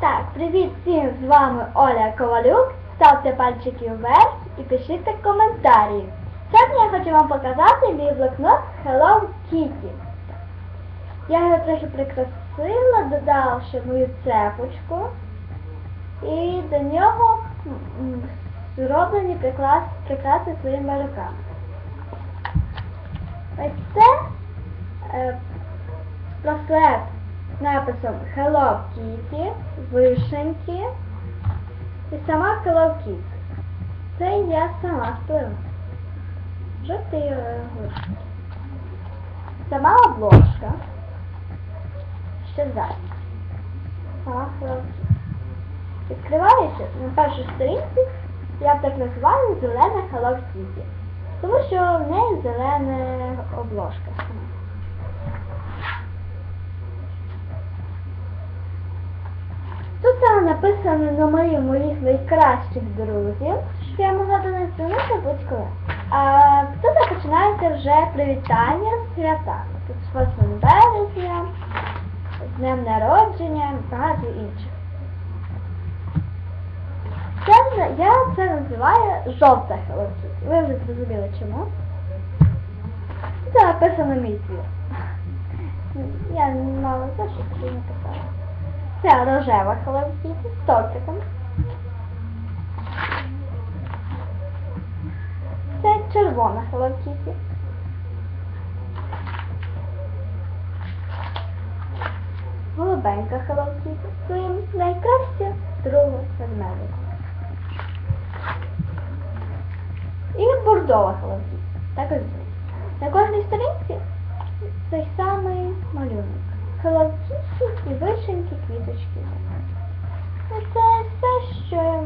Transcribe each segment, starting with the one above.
Так, привіт всім, з вами Оля Ковалюк. Ставте пальчики вверх і пишіть коментарі. Сьогодні я хочу вам показати мій блокнот Hello Kitty. Я його трохи прикрасила, додавши мою цепочку. І до нього зроблені прикрас, прикраси своїми руками. Ось це е, браслет з написом Hello Kitty, вишеньки і сама Hello Kitty. Це я сама сплила. Жовтий е, вишеньки. Сама обложка. Ще ззаді. Сама Hello Kitty. Відкриваючи на першій сторінці, я так називаю зелена Hello Kitty. Тому що в неї зелена обложка. Тут саме написано номери моїх найкращих друзів, що я могла до них звернутися будь-коли. А тут починається вже привітання з святами. Тут з 8 березня, з днем народження багато інших. Це, я це називаю жовта Hello Ви вже зрозуміли чому. Це написано мій твір. Я мало за що собі написала. Це рожева Hello з тортиком. Це червона Hello Голубенька Kitty з своїм найкращим другом ведмедиком. І бордова Hello Kitty. Так. На кожній сторінці той самий малюнок. Hello Kitty і вишеньки, квіточки. І це все, що я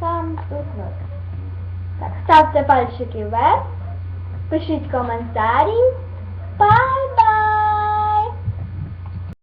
сам тут. Так, ставте пальчики вверх, пишіть коментарі. Па!